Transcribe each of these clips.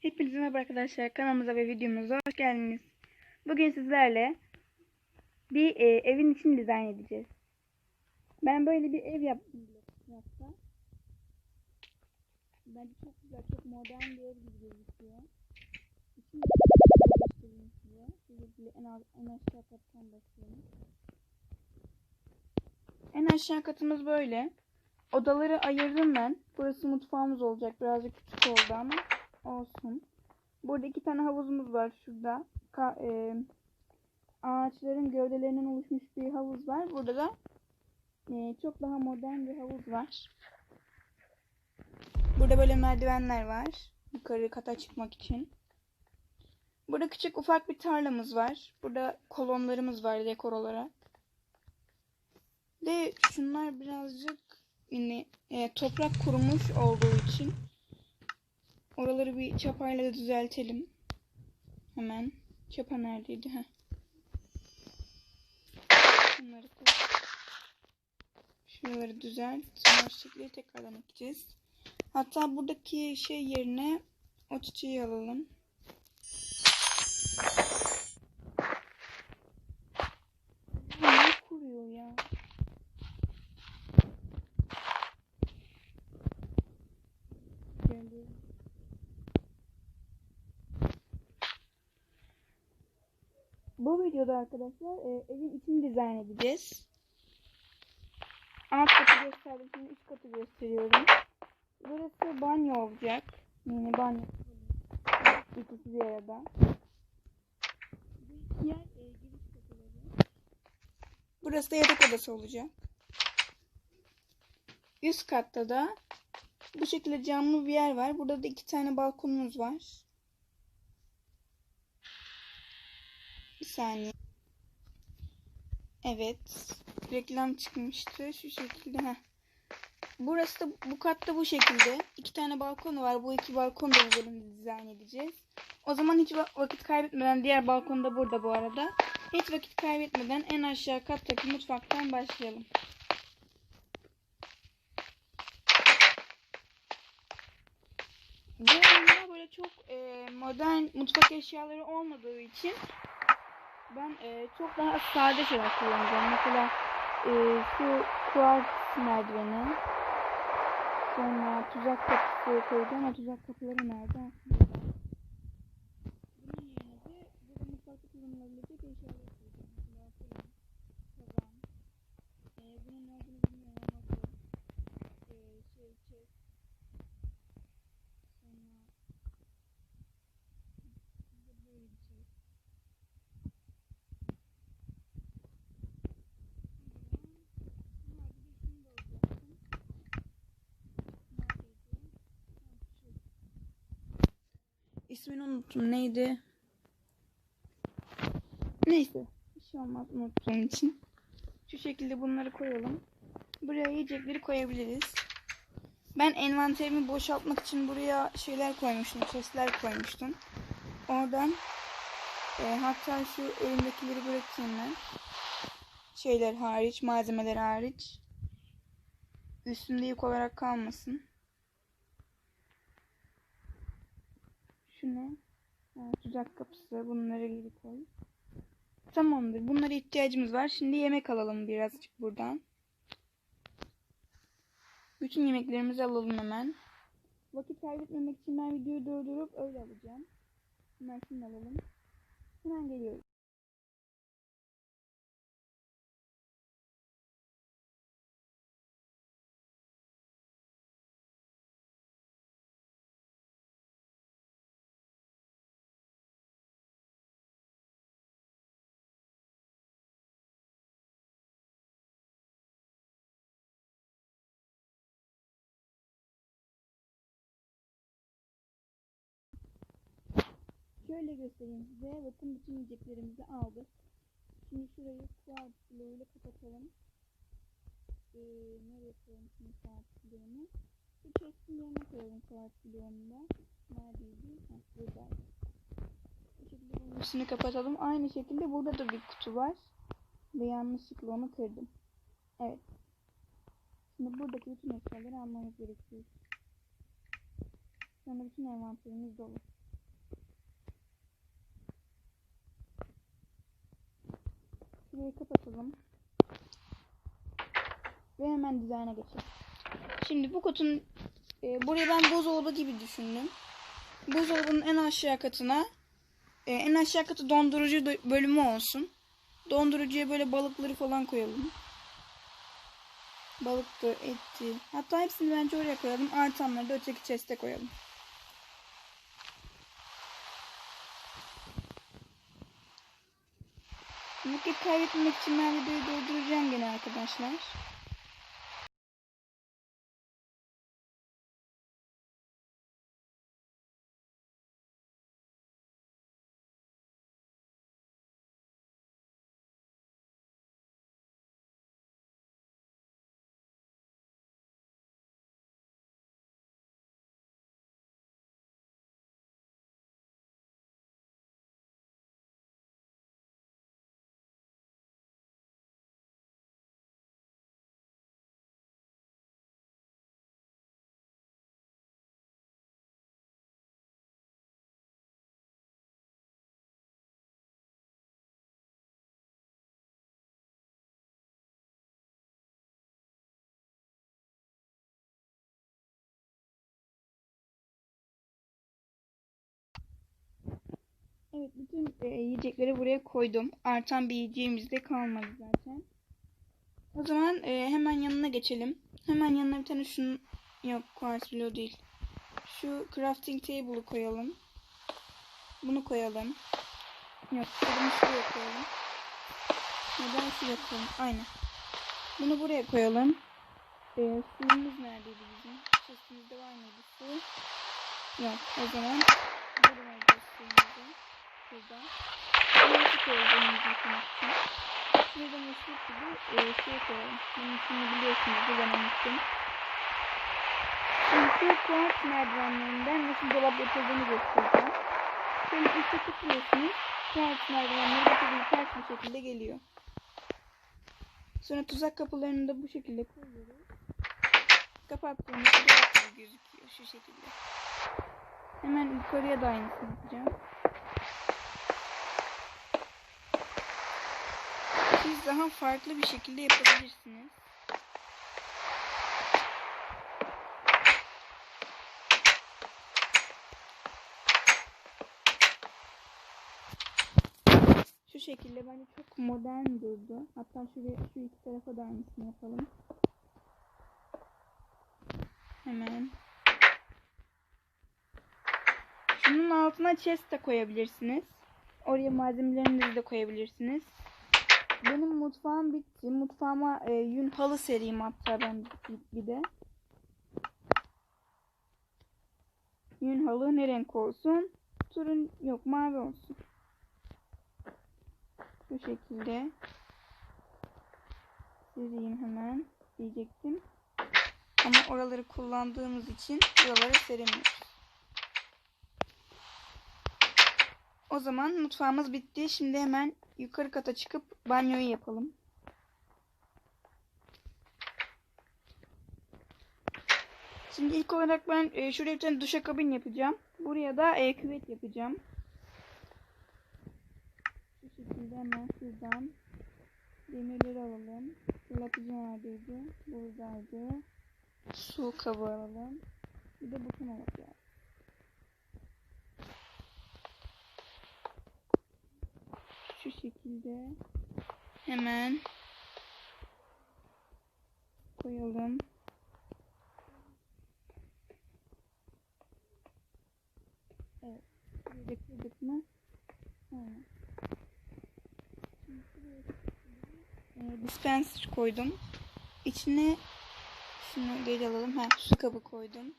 Hepinize merhaba arkadaşlar. Kanalımıza ve videomuza hoş geldiniz. Bugün sizlerle bir e, evin içini dizayn edeceğiz. Ben böyle bir ev yaptım. Bence çok güzel, çok modern bir ev gibi gözüküyor. Göstereyim size. En, en aşağı kattan başlayalım. En aşağı katımız böyle. Odaları ayırdım ben. Burası mutfağımız olacak. Birazcık küçük oldu ama olsun. Burada iki tane havuzumuz var şurada. Ka e, ağaçların gövdelerinden oluşmuş bir havuz var. Burada da e, çok daha modern bir havuz var. Burada böyle merdivenler var. Yukarı kata çıkmak için. Burada küçük ufak bir tarlamız var. Burada kolonlarımız var dekor olarak. De şunlar birazcık yine e, toprak kurumuş olduğu için oraları bir çapayla da düzeltelim. Hemen. Çapa neredeydi? Heh. Bunları koy. Şuraları düzelt. Sonra çiçekleri tekrardan ekeceğiz. Hatta buradaki şey yerine o çiçeği alalım. Ne kuruyor ya? Geliyor. Bu videoda arkadaşlar e, evin içini dizayn edeceğiz. Alt katı gösterdim. Şimdi üst katı gösteriyorum. Burası banyo olacak. Yeni banyo. İkisi bir arada. Burası da yatak odası olacak. Üst katta da bu şekilde camlı bir yer var. Burada da iki tane balkonumuz var. Saniye. Evet. Reklam çıkmıştı. Şu şekilde. Heh. Burası da bu katta bu şekilde. İki tane balkon var. Bu iki balkonu da bu bölümde dizayn edeceğiz. O zaman hiç va- vakit kaybetmeden diğer balkon da burada bu arada. Hiç vakit kaybetmeden en aşağı kattaki mutfaktan başlayalım. Bu böyle çok e, modern mutfak eşyaları olmadığı için ben e, çok daha sade şeyler kullanacağım. Mesela e, şu kuartz merdiveni. Sonra tuzak kapısı koyacağım. O tuzak kapıları nerede? Bunun yerine burada mutfakta kullanılabilecek eşyalar koyacağım. Mesela tavan. E, bunun ne olduğunu bilmiyorum ama bu. E, şey, chest. Sonra burada böyle bir şey. İsmini unuttum. Neydi? Neyse. Bir şey olmaz unuttuğum için. Şu şekilde bunları koyalım. Buraya yiyecekleri koyabiliriz. Ben envanterimi boşaltmak için buraya şeyler koymuştum. Chestler koymuştum. Oradan e, hatta şu elimdekileri bırakayım ben. Şeyler hariç, malzemeler hariç. Üstünde yük olarak kalmasın. Şu ne? Ha, tuzak kapısı. Bunları geri koy. Tamamdır. Bunlara ihtiyacımız var. Şimdi yemek alalım birazcık buradan. Bütün yemeklerimizi alalım hemen. Vakit kaybetmemek için ben videoyu durdurup öyle alacağım. Hemen şimdi alalım. Hemen geliyoruz. Şöyle göstereyim size. Bakın bütün yiyeceklerimizi aldık. Şimdi şurayı kuart bloğuyla kapatalım. Ee, nereye koyalım şimdi kuart bloğunu? Şu chest'in yerine koyalım kuart bloğunu da. Neredeydi? Heh, buradaydı. Bu şekilde bunun üstünü kapatalım. Aynı şekilde burada da bir kutu var. Ve yanlışlıkla onu kırdım. Evet. Şimdi buradaki bütün eşyaları almamız gerekiyor. Sonra bütün envanterimiz dolu. Şurayı kapatalım. Ve hemen dizayna geçelim. Şimdi bu kutunun e, burayı ben buzdolabı gibi düşündüm. Buzdolabının en aşağı katına e, en aşağı katı dondurucu do- bölümü olsun. Dondurucuya böyle balıkları falan koyalım. Balıktı, etti. Hatta hepsini bence oraya koyalım. Artanları da öteki chest'e koyalım. Vakit kaybetmemek için ben videoyu durduracağım gene arkadaşlar. Evet bütün e, yiyecekleri buraya koydum. Artan bir yiyeceğimiz de kalmadı zaten. O zaman e, hemen yanına geçelim. Hemen yanına bir tane şunun yok quartz bloğu değil. Şu crafting table'ı koyalım. Bunu koyalım. Yok bunu şuraya koyalım. Neden şuraya koyalım? Aynen. Bunu buraya koyalım. E, suyumuz neredeydi bizim? Chestimizde var mıydı su? Yok o zaman buraya suyumuzu. Burada. Bunu tutuyoruz önümüzü yıkamak için. Şurada meşhur gibi e, şey koyalım. Bunun ismini biliyorsunuz. Unuttum. Şimdi şu kuart merdivenlerinden nasıl dolap yapıldığını göstereceğim. Şöyle üstte tıklıyorsunuz. Kuart merdivenleri bakın ters bir şekilde geliyor. Sonra tuzak kapılarını da bu şekilde koyuyoruz. Kapattığımızda dolap gözüküyor. Şu şekilde. Hemen yukarıya da aynısını yapacağım. Siz daha farklı bir şekilde yapabilirsiniz. Şu şekilde bence çok modern durdu. Hatta şuraya, şu iki tarafa da aynısını yapalım. Hemen. Şunun altına chest de koyabilirsiniz. Oraya malzemelerinizi de koyabilirsiniz. Benim mutfağım bitti. Mutfağıma e, yün halı sereyim hatta ben bir, de. Yün halı ne renk olsun? Turun yok mavi olsun. Bu şekilde. Sereyim hemen diyecektim. Ama oraları kullandığımız için buraları seremiyoruz. O zaman mutfağımız bitti. Şimdi hemen yukarı kata çıkıp banyoyu yapalım. Şimdi ilk olarak ben e, şuraya bir tane duşakabin yapacağım. Buraya da e, küvet yapacağım. Bu şekilde hemen şuradan demirleri alalım. Fırlatıcı neredeydi? Buradaydı. Su kabı alalım. Bir de buton alacağız. Şu şekilde hemen koyalım. Evet. Kırdık mı? Aynen. Şimdi şuraya e, dispenser koydum. İçine şunu geri alalım. Ha, su kabı koydum.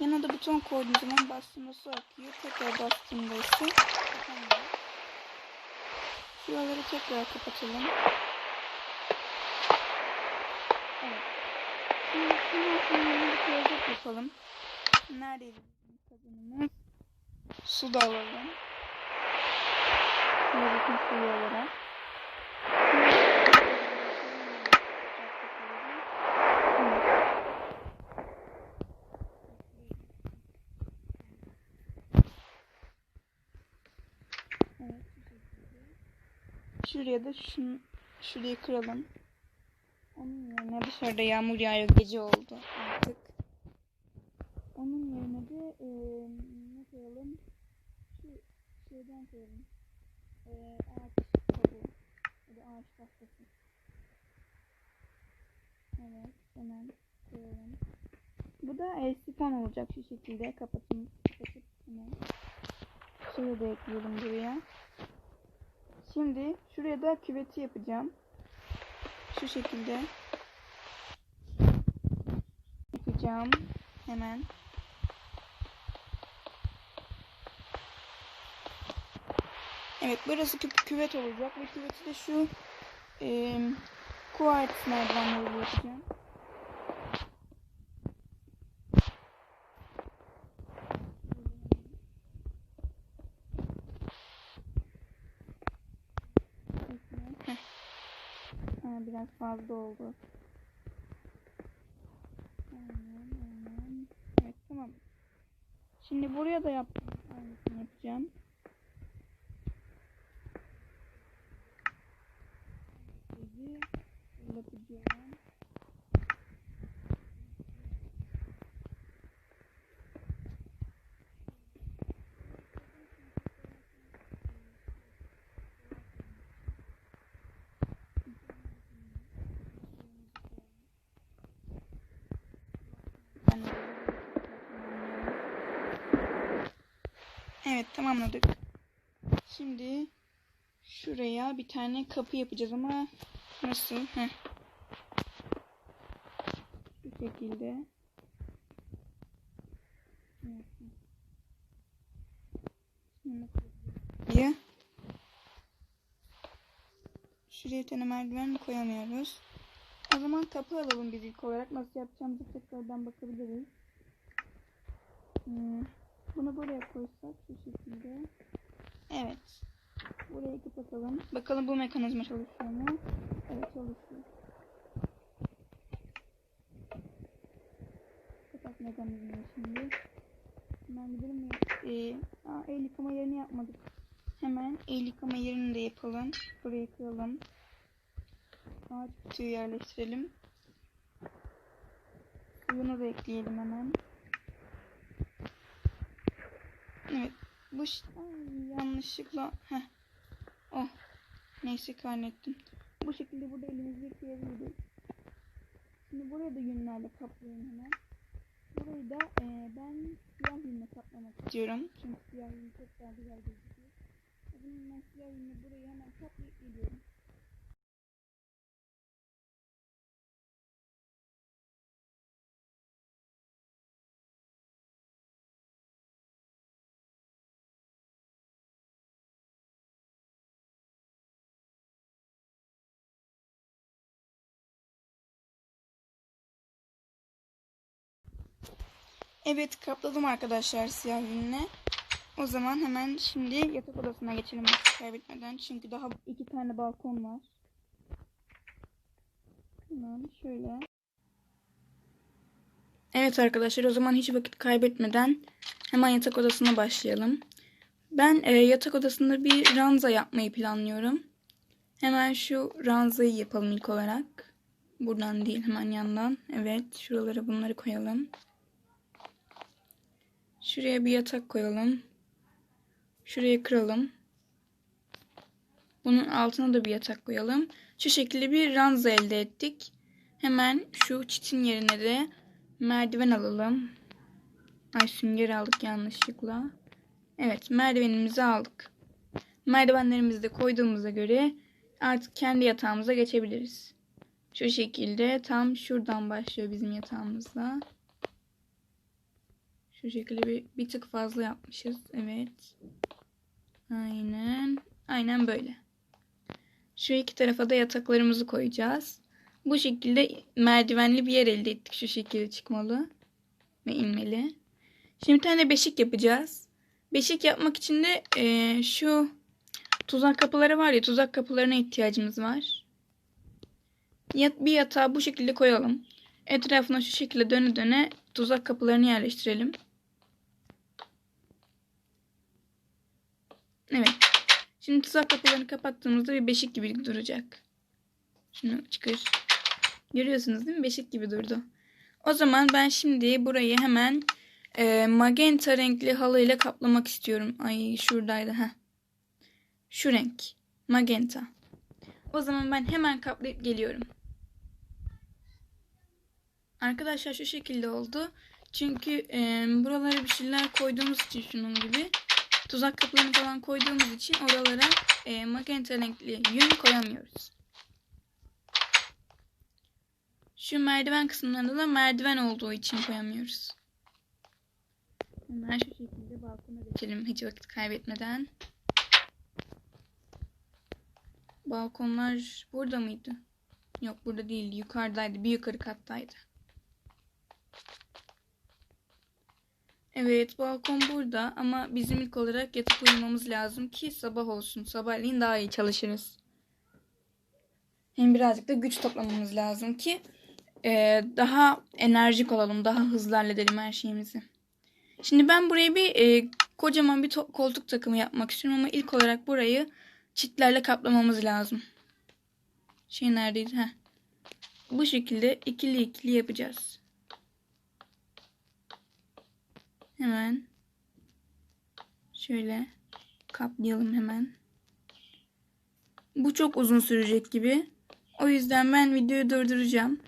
Yanına da buton koyduğum zaman bastığımda su akıyor. Tekrar bastığımda ise kapanıyor. Şuraları tekrar kapatalım. Evet. Şimdi bir klozet yapalım. Neredeydi bizim kadınımız? Su da alalım. Klozetin suyu olarak. Evet, şu şekilde. Şuraya da şunu Şurayı kıralım. Onun yerine dışarıda yağmur yağıyor. Gece oldu artık. Onun yerine de eee ne koyalım? Şu şeyden koyalım. Eee ağaç kabuğu. Ya da ağaç tahtası. Evet. Hemen koyalım. Bu da e, olacak şu şekilde. Kapatın, kapatıp hemen. Şöyle de ekleyelim buraya. Şimdi şuraya da küveti yapacağım. Şu şekilde. Yapacağım. Hemen. Evet burası kü- küvet olacak ve küveti de şu e, kuartz merdivenleri yapacağım. Heh. Ha, biraz fazla oldu. Evet tamam. Şimdi buraya da yaptım. Yapacağım. Sizi yapacağım. Ben de Evet tamamladık. Şimdi şuraya bir tane kapı yapacağız ama nasıl? Heh. Bu şekilde. Ya. Şuraya tane merdiven koyamıyoruz. O zaman kapı alalım biz ilk olarak. Nasıl yapacağımızı tekrardan bakabiliriz. Hmm. Bunu buraya koysak şu şekilde. Evet. Burayı kapatalım. Bakalım bu mekanizma çalışıyor mu? Evet çalışıyor. Kapat mekanizmayı şimdi. Hemen gidelim mi? Ee, aa, el yıkama yerini yapmadık. Hemen el yıkama yerini de yapalım. Burayı kıralım. Ağaç kutuyu yerleştirelim. Suyunu da ekleyelim hemen. Evet. Bu yanlışlıkla heh. Oh. Neyse kaynettim. Bu şekilde burada elimizi yıkayabiliriz. Şimdi buraya da yünlerle kaplayayım hemen. Burayı da e, ben siyah yünle kaplamak istiyorum. Çünkü siyah yün çok daha güzel gözüküyor. Zaman ben siyah yünle burayı hemen kaplayıp geliyorum. Evet kapladım arkadaşlar siyah yünle. O zaman hemen şimdi yatak odasına geçelim vakit kaybetmeden. Çünkü daha iki tane balkon var. Hemen şöyle. Evet arkadaşlar o zaman hiç vakit kaybetmeden hemen yatak odasına başlayalım. Ben e, yatak odasında bir ranza yapmayı planlıyorum. Hemen şu ranzayı yapalım ilk olarak. Buradan değil hemen yandan. Evet şuralara bunları koyalım. Şuraya bir yatak koyalım. Şuraya kıralım. Bunun altına da bir yatak koyalım. Şu şekilde bir ranza elde ettik. Hemen şu çitin yerine de merdiven alalım. Ay sünger aldık yanlışlıkla. Evet merdivenimizi aldık. Merdivenlerimizi de koyduğumuza göre artık kendi yatağımıza geçebiliriz. Şu şekilde tam şuradan başlıyor bizim yatağımızda. Şu şekilde bir, bir tık fazla yapmışız. Evet. Aynen. Aynen böyle. Şu iki tarafa da yataklarımızı koyacağız. Bu şekilde merdivenli bir yer elde ettik. Şu şekilde çıkmalı ve inmeli. Şimdi bir tane beşik yapacağız. Beşik yapmak için de e, şu tuzak kapıları var ya tuzak kapılarına ihtiyacımız var. Yat, bir yatağı bu şekilde koyalım. Etrafına şu şekilde döne döne tuzak kapılarını yerleştirelim. Evet. Şimdi tuzak kapılarını kapattığımızda bir beşik gibi duracak. Şunu çıkar. Görüyorsunuz değil mi? Beşik gibi durdu. O zaman ben şimdi burayı hemen e, magenta renkli halıyla kaplamak istiyorum. Ay şuradaydı. ha. Şu renk. Magenta. O zaman ben hemen kaplayıp geliyorum. Arkadaşlar şu şekilde oldu. Çünkü e, buralara bir şeyler koyduğumuz için şunun gibi tuzak kapılarını falan koyduğumuz için oralara e, magenta renkli yün koyamıyoruz. Şu merdiven kısımlarında da merdiven olduğu için koyamıyoruz. Hemen şu şekilde balkona geçelim hiç vakit kaybetmeden. Balkonlar burada mıydı? Yok burada değildi. Yukarıdaydı. Bir yukarı kattaydı. Evet balkon burada ama bizim ilk olarak yatıp uyumamız lazım ki sabah olsun. Sabahleyin daha iyi çalışırız. Hem birazcık da güç toplamamız lazım ki e, daha enerjik olalım. Daha hızlı halledelim her şeyimizi. Şimdi ben buraya bir e, kocaman bir koltuk takımı yapmak istiyorum ama ilk olarak burayı çitlerle kaplamamız lazım. Şey neredeydi? Heh. Bu şekilde ikili ikili yapacağız. Hemen şöyle kaplayalım hemen. Bu çok uzun sürecek gibi. O yüzden ben videoyu durduracağım.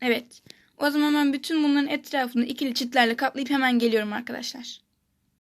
Evet. O zaman ben bütün bunların etrafını ikili çitlerle kaplayıp hemen geliyorum arkadaşlar.